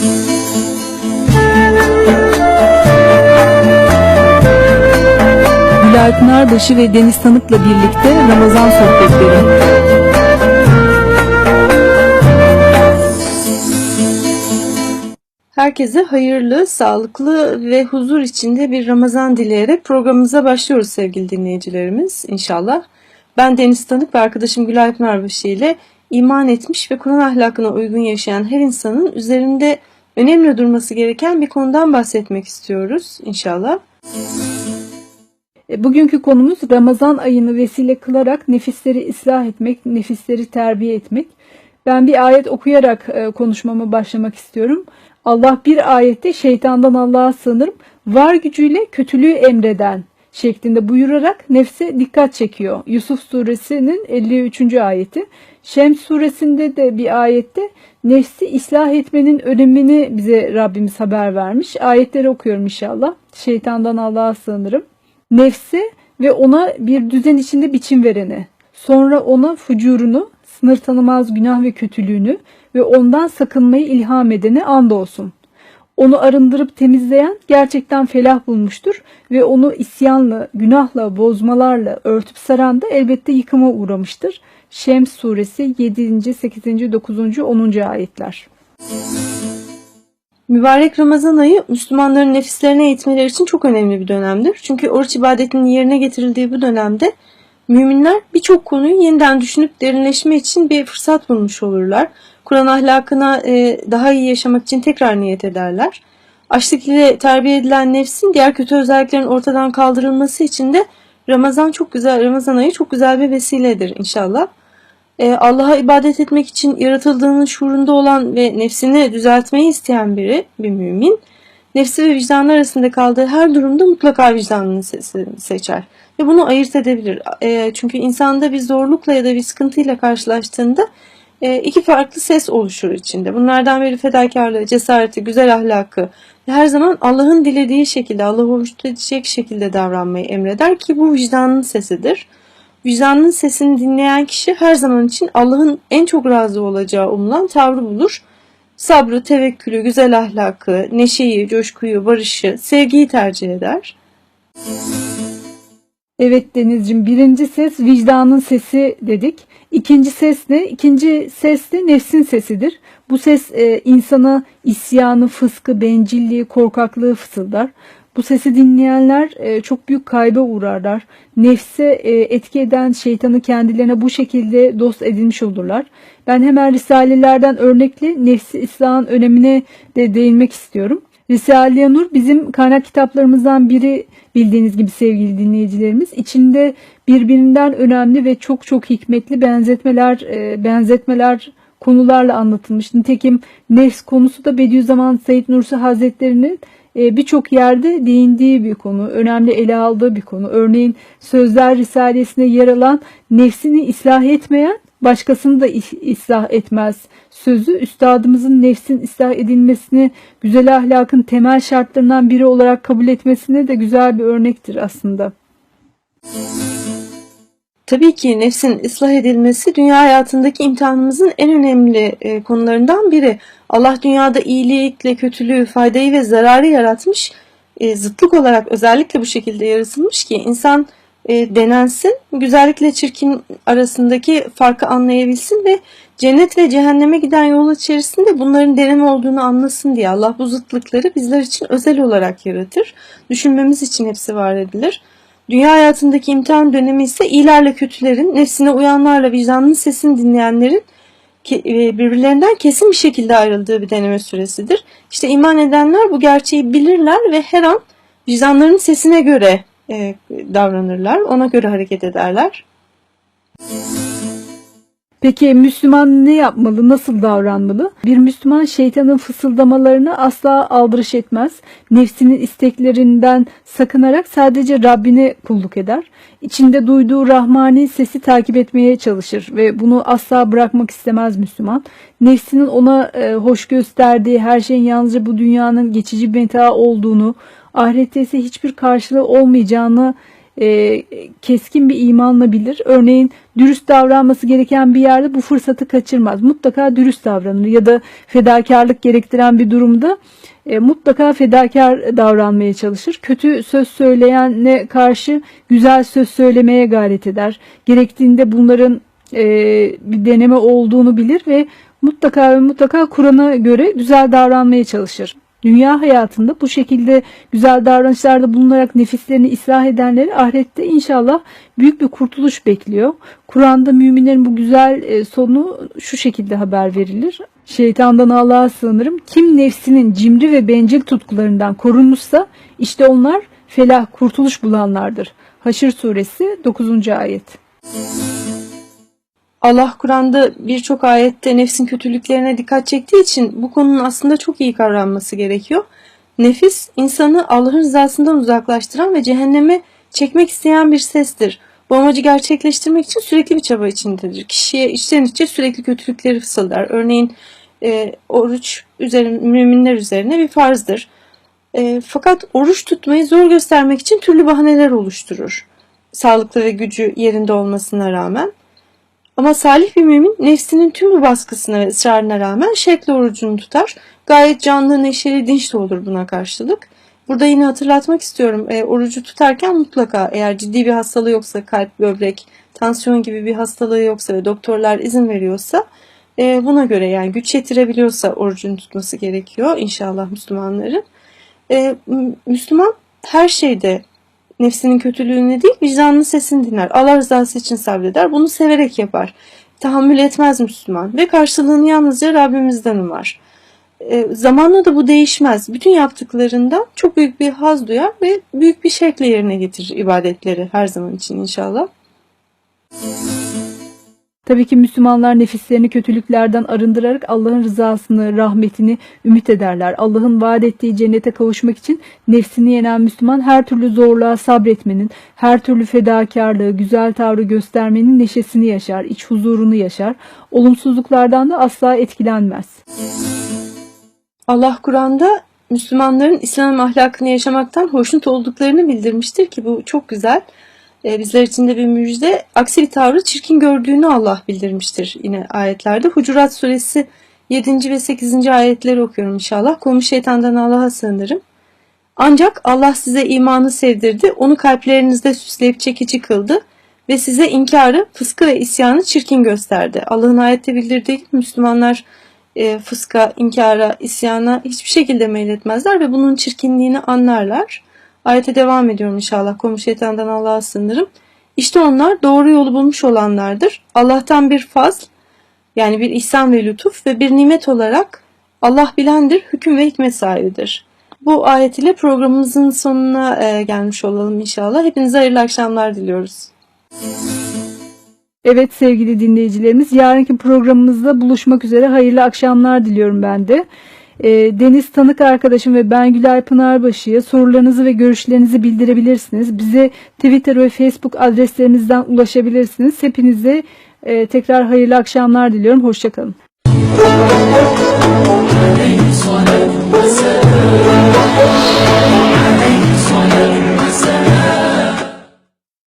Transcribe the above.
Gülay Pınarbaşı ve Deniz Tanık'la birlikte Ramazan sohbetleri. Herkese hayırlı, sağlıklı ve huzur içinde bir Ramazan dileyerek programımıza başlıyoruz sevgili dinleyicilerimiz inşallah. Ben Deniz Tanık ve arkadaşım Gülay Pınarbaşı ile iman etmiş ve Kur'an ahlakına uygun yaşayan her insanın üzerinde önemli durması gereken bir konudan bahsetmek istiyoruz inşallah. E, Bugünkü konumuz Ramazan ayını vesile kılarak nefisleri ıslah etmek, nefisleri terbiye etmek. Ben bir ayet okuyarak e, konuşmama başlamak istiyorum. Allah bir ayette şeytandan Allah'a sığınırım, var gücüyle kötülüğü emreden şeklinde buyurarak nefse dikkat çekiyor. Yusuf suresinin 53. ayeti. Şems suresinde de bir ayette nefsi ıslah etmenin önemini bize Rabbimiz haber vermiş. Ayetleri okuyorum inşallah. Şeytandan Allah'a sığınırım nefse ve ona bir düzen içinde biçim verene, sonra ona fucurunu, sınır tanımaz günah ve kötülüğünü ve ondan sakınmayı ilham edene andolsun. Onu arındırıp temizleyen gerçekten felah bulmuştur ve onu isyanla, günahla, bozmalarla örtüp saran da elbette yıkıma uğramıştır. Şems suresi 7. 8. 9. 10. ayetler. Mübarek Ramazan ayı Müslümanların nefislerine eğitmeleri için çok önemli bir dönemdir. Çünkü oruç ibadetinin yerine getirildiği bu dönemde müminler birçok konuyu yeniden düşünüp derinleşme için bir fırsat bulmuş olurlar. Kur'an ahlakına e, daha iyi yaşamak için tekrar niyet ederler. Açlık ile terbiye edilen nefsin diğer kötü özelliklerin ortadan kaldırılması için de Ramazan çok güzel, Ramazan ayı çok güzel bir vesiledir inşallah. Ee, Allah'a ibadet etmek için yaratıldığının şuurunda olan ve nefsini düzeltmeyi isteyen biri, bir mümin, nefsi ve vicdanı arasında kaldığı her durumda mutlaka vicdanını se- seçer. Ve bunu ayırt edebilir. Ee, çünkü insanda bir zorlukla ya da bir sıkıntıyla karşılaştığında e, iki farklı ses oluşur içinde. Bunlardan biri fedakarlığı, cesareti, güzel ahlakı ve her zaman Allah'ın dilediği şekilde, Allah'ı hoşnut edecek şekilde davranmayı emreder ki bu vicdanın sesidir. Vicdanın sesini dinleyen kişi her zaman için Allah'ın en çok razı olacağı umulan tavrı bulur. Sabrı, tevekkülü, güzel ahlakı, neşeyi, coşkuyu, barışı, sevgiyi tercih eder. Evet Denizciğim birinci ses vicdanın sesi dedik. İkinci ses ne? İkinci ses de nefsin sesidir. Bu ses e, insana isyanı, fıskı, bencilliği, korkaklığı fısıldar. Bu sesi dinleyenler e, çok büyük kayba uğrarlar. Nefse e, etki eden şeytanı kendilerine bu şekilde dost edinmiş olurlar. Ben hemen Risalelerden örnekli nefsi İslam'ın önemine de değinmek istiyorum. Risale-i Nur bizim kaynak kitaplarımızdan biri bildiğiniz gibi sevgili dinleyicilerimiz. İçinde birbirinden önemli ve çok çok hikmetli benzetmeler e, benzetmeler konularla anlatılmış. Nitekim nefs konusu da Bediüzzaman Said Nursi Hazretleri'nin birçok yerde değindiği bir konu, önemli ele aldığı bir konu. Örneğin Sözler Risalesi'ne yer alan nefsini ıslah etmeyen başkasını da ıslah etmez. Sözü üstadımızın nefsin ıslah edilmesini güzel ahlakın temel şartlarından biri olarak kabul etmesine de güzel bir örnektir aslında. Tabii ki nefsin ıslah edilmesi dünya hayatındaki imtihanımızın en önemli e, konularından biri. Allah dünyada iyilikle kötülüğü, faydayı ve zararı yaratmış. E, zıtlık olarak özellikle bu şekilde yaratılmış ki insan e, denensin, güzellikle çirkin arasındaki farkı anlayabilsin ve cennet ve cehenneme giden yol içerisinde bunların deneme olduğunu anlasın diye Allah bu zıtlıkları bizler için özel olarak yaratır. Düşünmemiz için hepsi var edilir. Dünya hayatındaki imtihan dönemi ise iyilerle kötülerin, nefsine uyanlarla vicdanının sesini dinleyenlerin e, birbirlerinden kesin bir şekilde ayrıldığı bir deneme süresidir. İşte iman edenler bu gerçeği bilirler ve her an vicdanlarının sesine göre e, davranırlar, ona göre hareket ederler. Peki Müslüman ne yapmalı, nasıl davranmalı? Bir Müslüman şeytanın fısıldamalarını asla aldırış etmez. Nefsinin isteklerinden sakınarak sadece Rabbine kulluk eder. İçinde duyduğu rahmani sesi takip etmeye çalışır ve bunu asla bırakmak istemez Müslüman. Nefsinin ona e, hoş gösterdiği her şeyin yalnızca bu dünyanın geçici bir meta olduğunu, ahirette ise hiçbir karşılığı olmayacağını e, keskin bir imanla bilir. Örneğin dürüst davranması gereken bir yerde bu fırsatı kaçırmaz. Mutlaka dürüst davranır ya da fedakarlık gerektiren bir durumda e, mutlaka fedakar davranmaya çalışır. Kötü söz söyleyene karşı güzel söz söylemeye gayret eder. Gerektiğinde bunların e, bir deneme olduğunu bilir ve mutlaka ve mutlaka Kur'an'a göre güzel davranmaya çalışır. Dünya hayatında bu şekilde güzel davranışlarda bulunarak nefislerini ıslah edenleri ahirette inşallah büyük bir kurtuluş bekliyor. Kur'an'da müminlerin bu güzel e, sonu şu şekilde haber verilir. Şeytandan Allah'a sığınırım. Kim nefsinin cimri ve bencil tutkularından korunmuşsa işte onlar felah kurtuluş bulanlardır. Haşr suresi 9. ayet. Allah Kur'an'da birçok ayette nefsin kötülüklerine dikkat çektiği için bu konunun aslında çok iyi kavranması gerekiyor. Nefis insanı Allah'ın rızasından uzaklaştıran ve cehenneme çekmek isteyen bir sestir. Bu amacı gerçekleştirmek için sürekli bir çaba içindedir. Kişiye içten içe sürekli kötülükleri fısıldar. Örneğin e, oruç üzerine, müminler üzerine bir farzdır. E, fakat oruç tutmayı zor göstermek için türlü bahaneler oluşturur. Sağlıklı ve gücü yerinde olmasına rağmen. Ama salih bir mümin nefsinin tüm bu baskısına ve ısrarına rağmen şekle orucunu tutar. Gayet canlı, neşeli, dinç de olur buna karşılık. Burada yine hatırlatmak istiyorum. E, orucu tutarken mutlaka eğer ciddi bir hastalığı yoksa kalp, böbrek, tansiyon gibi bir hastalığı yoksa ve doktorlar izin veriyorsa e, buna göre yani güç yetirebiliyorsa orucunu tutması gerekiyor inşallah Müslümanların. E, Müslüman her şeyde nefsinin kötülüğünü değil vicdanının sesini dinler. Allah rızası için sabreder. Bunu severek yapar. Tahammül etmez Müslüman ve karşılığını yalnızca Rabbimizden umar. E, zamanla da bu değişmez. Bütün yaptıklarından çok büyük bir haz duyar ve büyük bir şekle yerine getirir ibadetleri her zaman için inşallah. Tabii ki Müslümanlar nefislerini kötülüklerden arındırarak Allah'ın rızasını, rahmetini ümit ederler. Allah'ın vaat ettiği cennete kavuşmak için nefsini yenen Müslüman her türlü zorluğa sabretmenin, her türlü fedakarlığı, güzel tavrı göstermenin neşesini yaşar, iç huzurunu yaşar. Olumsuzluklardan da asla etkilenmez. Allah Kur'an'da Müslümanların İslam ahlakını yaşamaktan hoşnut olduklarını bildirmiştir ki bu çok güzel. Ee, bizler için de bir müjde. Aksi bir tavrı çirkin gördüğünü Allah bildirmiştir yine ayetlerde. Hucurat suresi 7. ve 8. ayetleri okuyorum inşallah. Konu şeytandan Allah'a sığınırım. Ancak Allah size imanı sevdirdi, onu kalplerinizde süsleyip çekici kıldı ve size inkarı, fıskı ve isyanı çirkin gösterdi. Allah'ın ayette bildirdiği Müslümanlar e, fıska, inkara, isyana hiçbir şekilde meyletmezler ve bunun çirkinliğini anlarlar. Ayete devam ediyorum inşallah. Konu şeytandan Allah'a sığınırım. İşte onlar doğru yolu bulmuş olanlardır. Allah'tan bir fazl, yani bir ihsan ve lütuf ve bir nimet olarak Allah bilendir, hüküm ve hikmet sahibidir. Bu ayet ile programımızın sonuna e, gelmiş olalım inşallah. Hepinize hayırlı akşamlar diliyoruz. Evet sevgili dinleyicilerimiz yarınki programımızda buluşmak üzere hayırlı akşamlar diliyorum ben de. Ee, Deniz Tanık arkadaşım ve ben Gülay Pınarbaşı'ya sorularınızı ve görüşlerinizi bildirebilirsiniz. Bize Twitter ve Facebook adreslerinizden ulaşabilirsiniz. Hepinize e, tekrar hayırlı akşamlar diliyorum. Hoşçakalın.